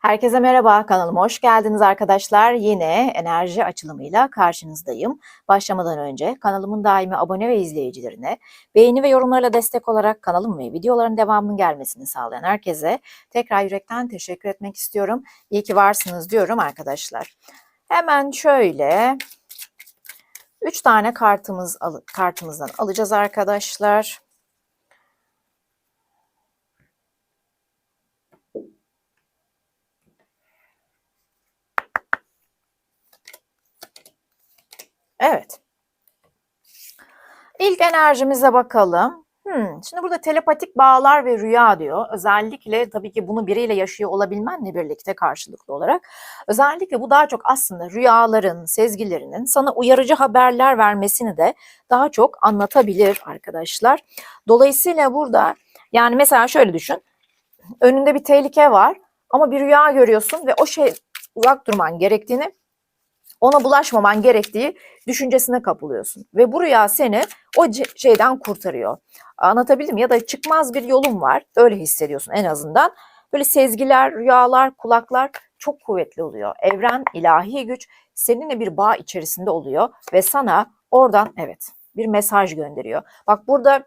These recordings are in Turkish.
Herkese merhaba, kanalıma hoş geldiniz arkadaşlar. Yine enerji açılımıyla karşınızdayım. Başlamadan önce kanalımın daimi abone ve izleyicilerine beğeni ve yorumlarla destek olarak kanalım ve videoların devamının gelmesini sağlayan herkese tekrar yürekten teşekkür etmek istiyorum. İyi ki varsınız diyorum arkadaşlar. Hemen şöyle 3 tane kartımız kartımızdan alacağız arkadaşlar. Evet. İlk enerjimize bakalım. Hmm, şimdi burada telepatik bağlar ve rüya diyor. Özellikle tabii ki bunu biriyle yaşıyor olabilmenle birlikte karşılıklı olarak. Özellikle bu daha çok aslında rüyaların, sezgilerinin sana uyarıcı haberler vermesini de daha çok anlatabilir arkadaşlar. Dolayısıyla burada yani mesela şöyle düşün. Önünde bir tehlike var ama bir rüya görüyorsun ve o şey uzak durman gerektiğini ona bulaşmaman gerektiği düşüncesine kapılıyorsun. Ve bu rüya seni o şeyden kurtarıyor. Anlatabildim ya da çıkmaz bir yolun var. Öyle hissediyorsun en azından. Böyle sezgiler, rüyalar, kulaklar çok kuvvetli oluyor. Evren, ilahi güç seninle bir bağ içerisinde oluyor ve sana oradan evet bir mesaj gönderiyor. Bak burada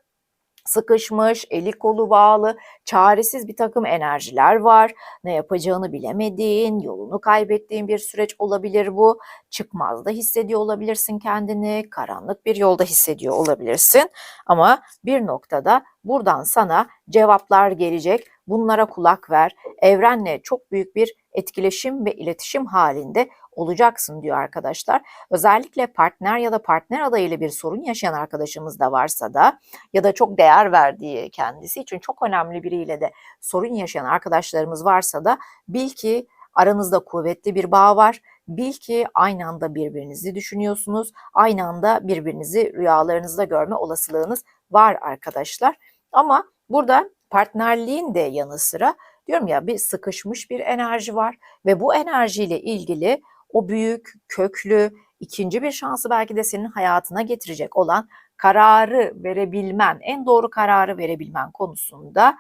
sıkışmış, eli kolu bağlı, çaresiz bir takım enerjiler var. Ne yapacağını bilemediğin, yolunu kaybettiğin bir süreç olabilir bu. Çıkmazda hissediyor olabilirsin kendini, karanlık bir yolda hissediyor olabilirsin. Ama bir noktada buradan sana cevaplar gelecek. Bunlara kulak ver. Evrenle çok büyük bir etkileşim ve iletişim halinde olacaksın diyor arkadaşlar. Özellikle partner ya da partner adayıyla bir sorun yaşayan arkadaşımız da varsa da ya da çok değer verdiği kendisi için çok önemli biriyle de sorun yaşayan arkadaşlarımız varsa da bil ki aranızda kuvvetli bir bağ var. Bil ki aynı anda birbirinizi düşünüyorsunuz. Aynı anda birbirinizi rüyalarınızda görme olasılığınız var arkadaşlar. Ama burada partnerliğin de yanı sıra diyorum ya bir sıkışmış bir enerji var ve bu enerjiyle ilgili o büyük, köklü, ikinci bir şansı belki de senin hayatına getirecek olan kararı verebilmen, en doğru kararı verebilmen konusunda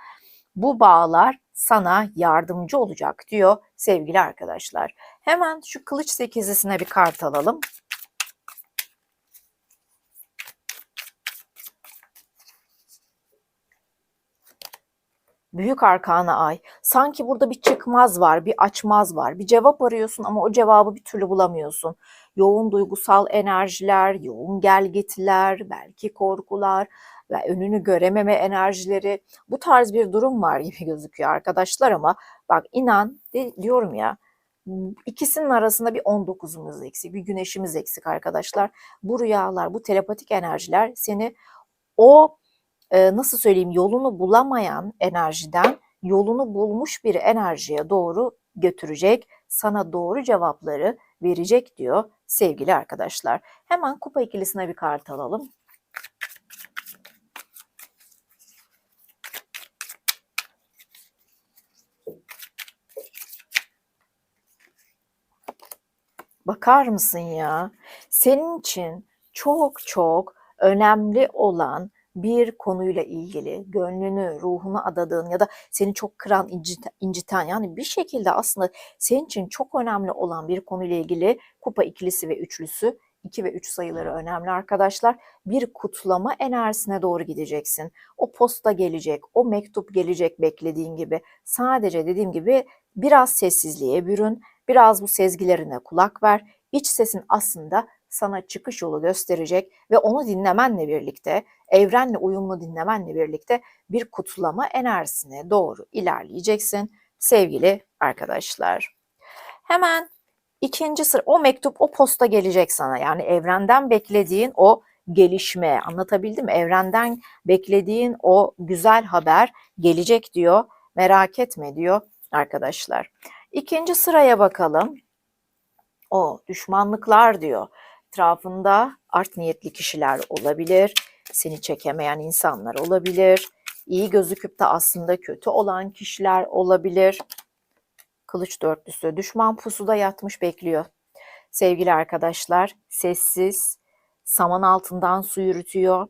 bu bağlar sana yardımcı olacak diyor sevgili arkadaşlar. Hemen şu kılıç sekizlisine bir kart alalım. Büyük arkana ay. Sanki burada bir çıkmaz var, bir açmaz var. Bir cevap arıyorsun ama o cevabı bir türlü bulamıyorsun. Yoğun duygusal enerjiler, yoğun gelgitiler, belki korkular ve önünü görememe enerjileri. Bu tarz bir durum var gibi gözüküyor arkadaşlar ama bak inan diyorum ya ikisinin arasında bir 19'umuz eksik, bir güneşimiz eksik arkadaşlar. Bu rüyalar, bu telepatik enerjiler seni o nasıl söyleyeyim yolunu bulamayan enerjiden yolunu bulmuş bir enerjiye doğru götürecek, sana doğru cevapları verecek diyor sevgili arkadaşlar. Hemen kupa ikilisine bir kart alalım. Bakar mısın ya? Senin için çok çok önemli olan bir konuyla ilgili gönlünü, ruhunu adadığın ya da seni çok kıran, inciten yani bir şekilde aslında senin için çok önemli olan bir konuyla ilgili kupa ikilisi ve üçlüsü 2 ve 3 sayıları önemli arkadaşlar. Bir kutlama enerjisine doğru gideceksin. O posta gelecek, o mektup gelecek beklediğin gibi. Sadece dediğim gibi biraz sessizliğe bürün, biraz bu sezgilerine kulak ver. İç sesin aslında sana çıkış yolu gösterecek ve onu dinlemenle birlikte, evrenle uyumlu dinlemenle birlikte bir kutlama enerjisine doğru ilerleyeceksin sevgili arkadaşlar. Hemen ikinci sıra o mektup, o posta gelecek sana. Yani evrenden beklediğin o gelişme, anlatabildim mi? Evrenden beklediğin o güzel haber gelecek diyor. Merak etme diyor arkadaşlar. İkinci sıraya bakalım. O düşmanlıklar diyor etrafında art niyetli kişiler olabilir, seni çekemeyen insanlar olabilir, iyi gözüküp de aslında kötü olan kişiler olabilir. Kılıç dörtlüsü düşman pusuda yatmış bekliyor. Sevgili arkadaşlar, sessiz, saman altından su yürütüyor.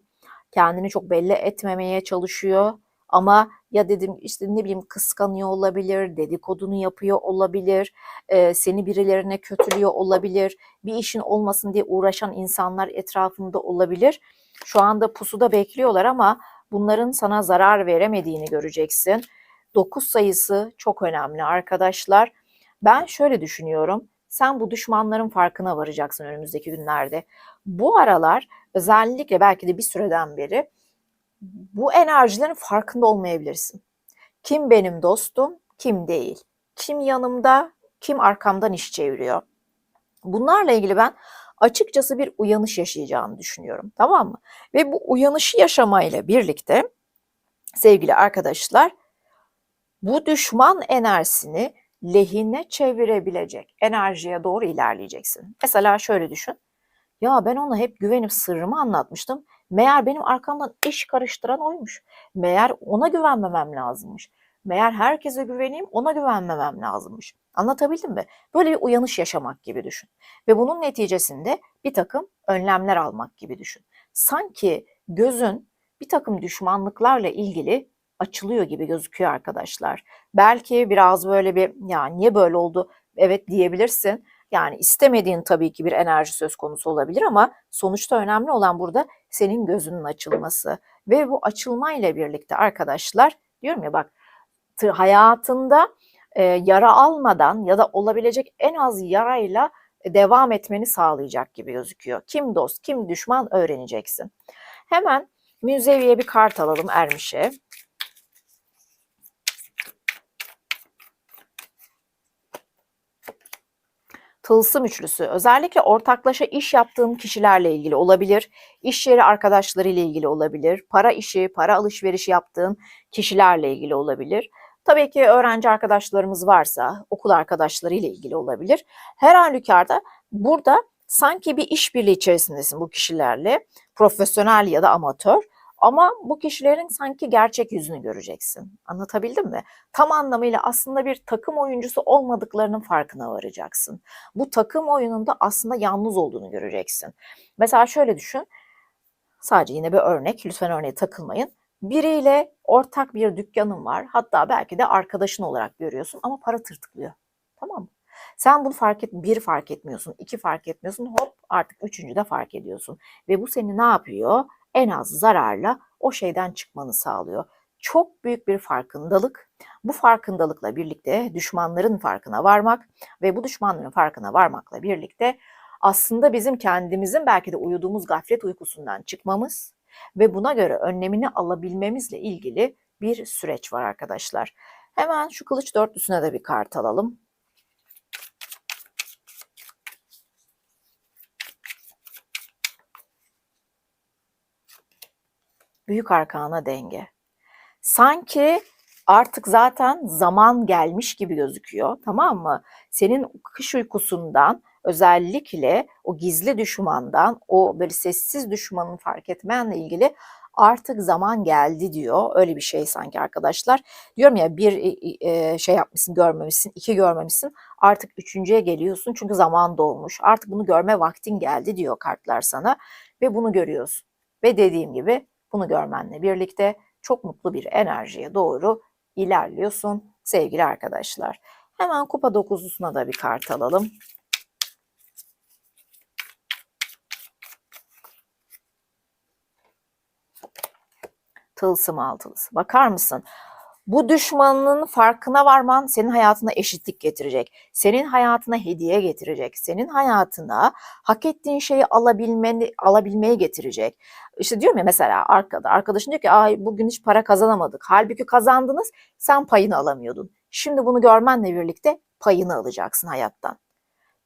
Kendini çok belli etmemeye çalışıyor ama ya dedim işte ne bileyim kıskanıyor olabilir, dedikodunu yapıyor olabilir, e, seni birilerine kötülüyor olabilir, bir işin olmasın diye uğraşan insanlar etrafında olabilir. Şu anda pusuda bekliyorlar ama bunların sana zarar veremediğini göreceksin. 9 sayısı çok önemli arkadaşlar. Ben şöyle düşünüyorum. Sen bu düşmanların farkına varacaksın önümüzdeki günlerde. Bu aralar özellikle belki de bir süreden beri bu enerjilerin farkında olmayabilirsin. Kim benim dostum, kim değil. Kim yanımda, kim arkamdan iş çeviriyor. Bunlarla ilgili ben açıkçası bir uyanış yaşayacağını düşünüyorum. Tamam mı? Ve bu uyanışı yaşamayla birlikte sevgili arkadaşlar bu düşman enerjisini lehine çevirebilecek enerjiye doğru ilerleyeceksin. Mesela şöyle düşün. Ya ben ona hep güvenip sırrımı anlatmıştım. Meğer benim arkamdan iş karıştıran oymuş. Meğer ona güvenmemem lazımmış. Meğer herkese güveneyim, ona güvenmemem lazımmış. Anlatabildim mi? Böyle bir uyanış yaşamak gibi düşün. Ve bunun neticesinde bir takım önlemler almak gibi düşün. Sanki gözün bir takım düşmanlıklarla ilgili açılıyor gibi gözüküyor arkadaşlar. Belki biraz böyle bir ya niye böyle oldu evet diyebilirsin. Yani istemediğin tabii ki bir enerji söz konusu olabilir ama sonuçta önemli olan burada senin gözünün açılması. Ve bu açılmayla birlikte arkadaşlar diyorum ya bak hayatında e, yara almadan ya da olabilecek en az yarayla devam etmeni sağlayacak gibi gözüküyor. Kim dost, kim düşman öğreneceksin. Hemen müzeviye bir kart alalım Ermiş'e. Tılsım üçlüsü özellikle ortaklaşa iş yaptığın kişilerle ilgili olabilir, iş yeri arkadaşlarıyla ilgili olabilir, para işi, para alışverişi yaptığın kişilerle ilgili olabilir. Tabii ki öğrenci arkadaşlarımız varsa okul arkadaşlarıyla ilgili olabilir. Her halükarda burada sanki bir işbirliği içerisindesin bu kişilerle, profesyonel ya da amatör. Ama bu kişilerin sanki gerçek yüzünü göreceksin. Anlatabildim mi? Tam anlamıyla aslında bir takım oyuncusu olmadıklarının farkına varacaksın. Bu takım oyununda aslında yalnız olduğunu göreceksin. Mesela şöyle düşün. Sadece yine bir örnek. Lütfen örneğe takılmayın. Biriyle ortak bir dükkanın var. Hatta belki de arkadaşın olarak görüyorsun ama para tırtıklıyor. Tamam mı? Sen bunu fark et, bir fark etmiyorsun, iki fark etmiyorsun, hop artık üçüncü de fark ediyorsun. Ve bu seni ne yapıyor? En az zararla o şeyden çıkmanı sağlıyor. Çok büyük bir farkındalık. Bu farkındalıkla birlikte düşmanların farkına varmak ve bu düşmanların farkına varmakla birlikte aslında bizim kendimizin belki de uyuduğumuz gaflet uykusundan çıkmamız ve buna göre önlemini alabilmemizle ilgili bir süreç var arkadaşlar. Hemen şu kılıç dörtlüsüne de bir kart alalım. Büyük arkana denge. Sanki artık zaten zaman gelmiş gibi gözüküyor tamam mı? Senin kış uykusundan özellikle o gizli düşmandan o böyle sessiz düşmanın fark etmenle ilgili artık zaman geldi diyor. Öyle bir şey sanki arkadaşlar. Diyorum ya bir e, şey yapmışsın görmemişsin, iki görmemişsin. Artık üçüncüye geliyorsun çünkü zaman dolmuş. Artık bunu görme vaktin geldi diyor kartlar sana ve bunu görüyorsun. Ve dediğim gibi bunu görmenle birlikte çok mutlu bir enerjiye doğru ilerliyorsun sevgili arkadaşlar. Hemen kupa dokuzlusuna da bir kart alalım. Tılsım altılısı. Bakar mısın? Bu düşmanının farkına varman senin hayatına eşitlik getirecek. Senin hayatına hediye getirecek. Senin hayatına hak ettiğin şeyi alabilmeni, alabilmeye getirecek. İşte diyorum ya mesela arkada arkadaşın diyor ki ay bugün hiç para kazanamadık. Halbuki kazandınız sen payını alamıyordun. Şimdi bunu görmenle birlikte payını alacaksın hayattan.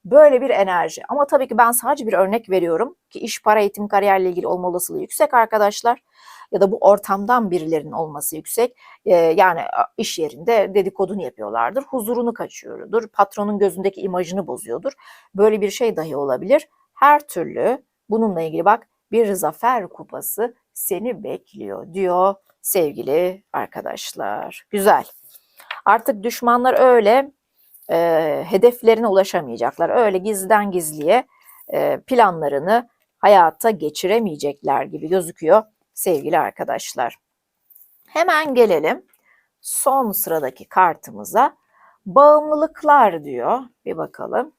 Böyle bir enerji. Ama tabii ki ben sadece bir örnek veriyorum ki iş, para, eğitim, kariyerle ilgili olma olasılığı yüksek arkadaşlar ya da bu ortamdan birilerinin olması yüksek. Yani iş yerinde dedikodunu yapıyorlardır, huzurunu kaçıyordur, patronun gözündeki imajını bozuyordur. Böyle bir şey dahi olabilir. Her türlü bununla ilgili bak bir zafer kupası seni bekliyor diyor sevgili arkadaşlar. Güzel. Artık düşmanlar öyle e, hedeflerine ulaşamayacaklar. Öyle gizliden gizliye e, planlarını hayata geçiremeyecekler gibi gözüküyor sevgili arkadaşlar. Hemen gelelim son sıradaki kartımıza bağımlılıklar diyor. Bir bakalım.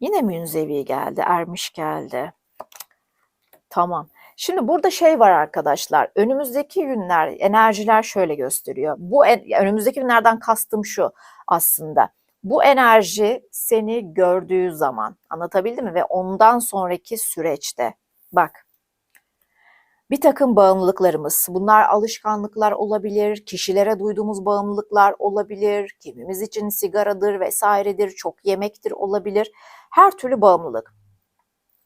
Yine münzevi geldi, ermiş geldi. Tamam. Şimdi burada şey var arkadaşlar. Önümüzdeki günler enerjiler şöyle gösteriyor. Bu önümüzdeki günlerden kastım şu aslında. Bu enerji seni gördüğü zaman anlatabildim mi? Ve ondan sonraki süreçte bak bir takım bağımlılıklarımız, bunlar alışkanlıklar olabilir, kişilere duyduğumuz bağımlılıklar olabilir, kimimiz için sigaradır vesairedir, çok yemektir olabilir, her türlü bağımlılık.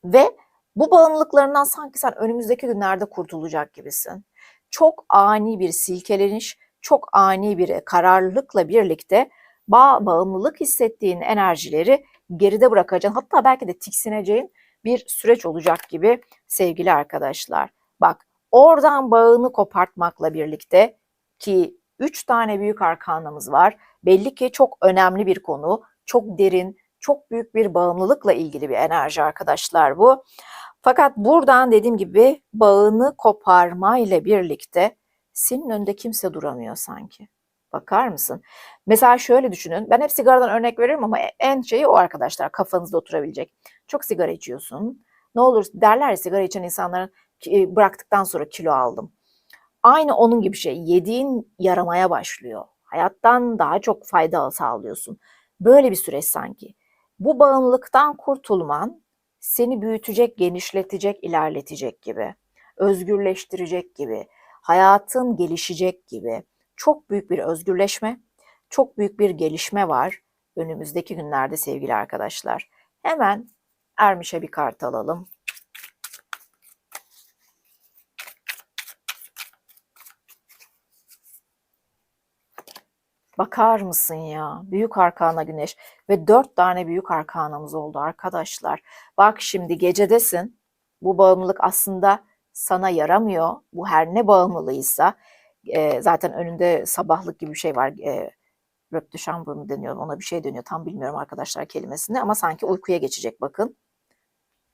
Ve bu bağımlılıklarından sanki sen önümüzdeki günlerde kurtulacak gibisin. Çok ani bir silkeleniş, çok ani bir kararlılıkla birlikte bağ, bağımlılık hissettiğin enerjileri geride bırakacaksın. Hatta belki de tiksineceğin bir süreç olacak gibi sevgili arkadaşlar. Bak oradan bağını kopartmakla birlikte ki üç tane büyük arkanamız var. Belli ki çok önemli bir konu, çok derin, çok büyük bir bağımlılıkla ilgili bir enerji arkadaşlar bu. Fakat buradan dediğim gibi bağını koparmayla birlikte senin önünde kimse duramıyor sanki. Bakar mısın? Mesela şöyle düşünün. Ben hep sigaradan örnek veririm ama en şeyi o arkadaşlar kafanızda oturabilecek. Çok sigara içiyorsun. Ne olur derler ya sigara içen insanların e, bıraktıktan sonra kilo aldım. Aynı onun gibi şey. Yediğin yaramaya başlıyor. Hayattan daha çok fayda sağlıyorsun. Böyle bir süreç sanki. Bu bağımlılıktan kurtulman seni büyütecek, genişletecek, ilerletecek gibi. Özgürleştirecek gibi. Hayatın gelişecek gibi. Çok büyük bir özgürleşme, çok büyük bir gelişme var önümüzdeki günlerde sevgili arkadaşlar. Hemen Ermiş'e bir kart alalım. Bakar mısın ya? Büyük arkana güneş ve dört tane büyük arkanamız oldu arkadaşlar. Bak şimdi gecedesin. Bu bağımlılık aslında sana yaramıyor. Bu her ne bağımlılığıysa e, zaten önünde sabahlık gibi bir şey var. E, Röp chambre mı deniyor? Ona bir şey deniyor. Tam bilmiyorum arkadaşlar kelimesini ama sanki uykuya geçecek bakın.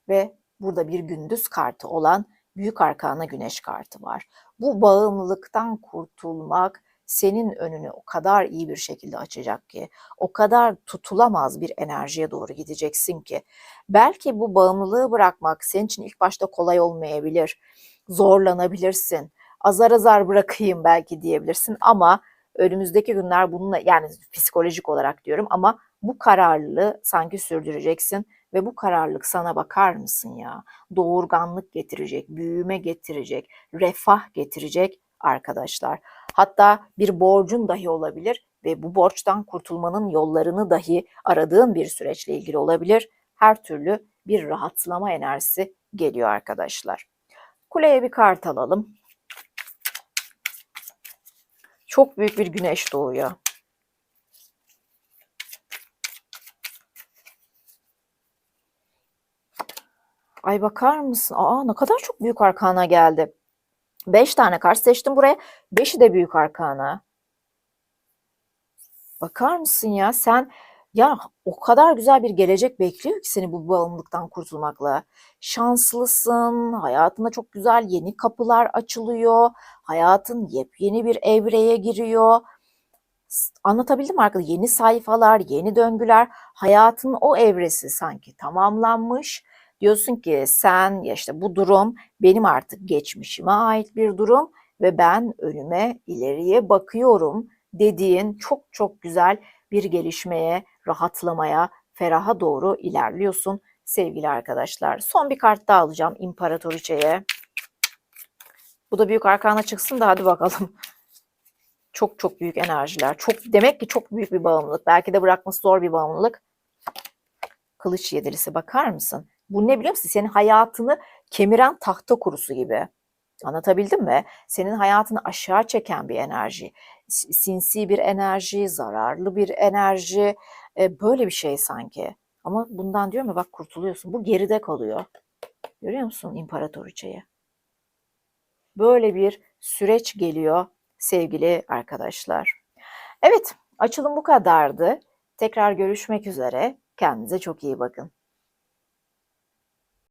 Ve burada bir gündüz kartı olan büyük arkana güneş kartı var. Bu bağımlılıktan kurtulmak senin önünü o kadar iyi bir şekilde açacak ki, o kadar tutulamaz bir enerjiye doğru gideceksin ki. Belki bu bağımlılığı bırakmak senin için ilk başta kolay olmayabilir, zorlanabilirsin, azar azar bırakayım belki diyebilirsin ama önümüzdeki günler bununla yani psikolojik olarak diyorum ama bu kararlılığı sanki sürdüreceksin ve bu kararlılık sana bakar mısın ya? Doğurganlık getirecek, büyüme getirecek, refah getirecek arkadaşlar. Hatta bir borcun dahi olabilir ve bu borçtan kurtulmanın yollarını dahi aradığın bir süreçle ilgili olabilir. Her türlü bir rahatlama enerjisi geliyor arkadaşlar. Kuleye bir kart alalım. Çok büyük bir güneş doğuyor. Ay bakar mısın? Aa ne kadar çok büyük arkana geldi. 5 tane kart seçtim buraya. 5'i de büyük arkana. Bakar mısın ya sen ya o kadar güzel bir gelecek bekliyor ki seni bu bağımlılıktan kurtulmakla. Şanslısın, hayatında çok güzel yeni kapılar açılıyor, hayatın yepyeni bir evreye giriyor. Anlatabildim arkadaşlar? Yeni sayfalar, yeni döngüler, hayatın o evresi sanki tamamlanmış Diyorsun ki sen ya işte bu durum benim artık geçmişime ait bir durum ve ben önüme ileriye bakıyorum dediğin çok çok güzel bir gelişmeye, rahatlamaya, feraha doğru ilerliyorsun sevgili arkadaşlar. Son bir kart daha alacağım İmparatoriçe'ye. Bu da büyük arkana çıksın da hadi bakalım. Çok çok büyük enerjiler. Çok demek ki çok büyük bir bağımlılık. Belki de bırakması zor bir bağımlılık. Kılıç yedilisi bakar mısın? Bu ne biliyor musun? Senin hayatını kemiren tahta kurusu gibi. Anlatabildim mi? Senin hayatını aşağı çeken bir enerji. Sinsi bir enerji, zararlı bir enerji. E, böyle bir şey sanki. Ama bundan diyorum ya bak kurtuluyorsun. Bu geride kalıyor. Görüyor musun imparatoriçeyi? Böyle bir süreç geliyor sevgili arkadaşlar. Evet açılım bu kadardı. Tekrar görüşmek üzere. Kendinize çok iyi bakın.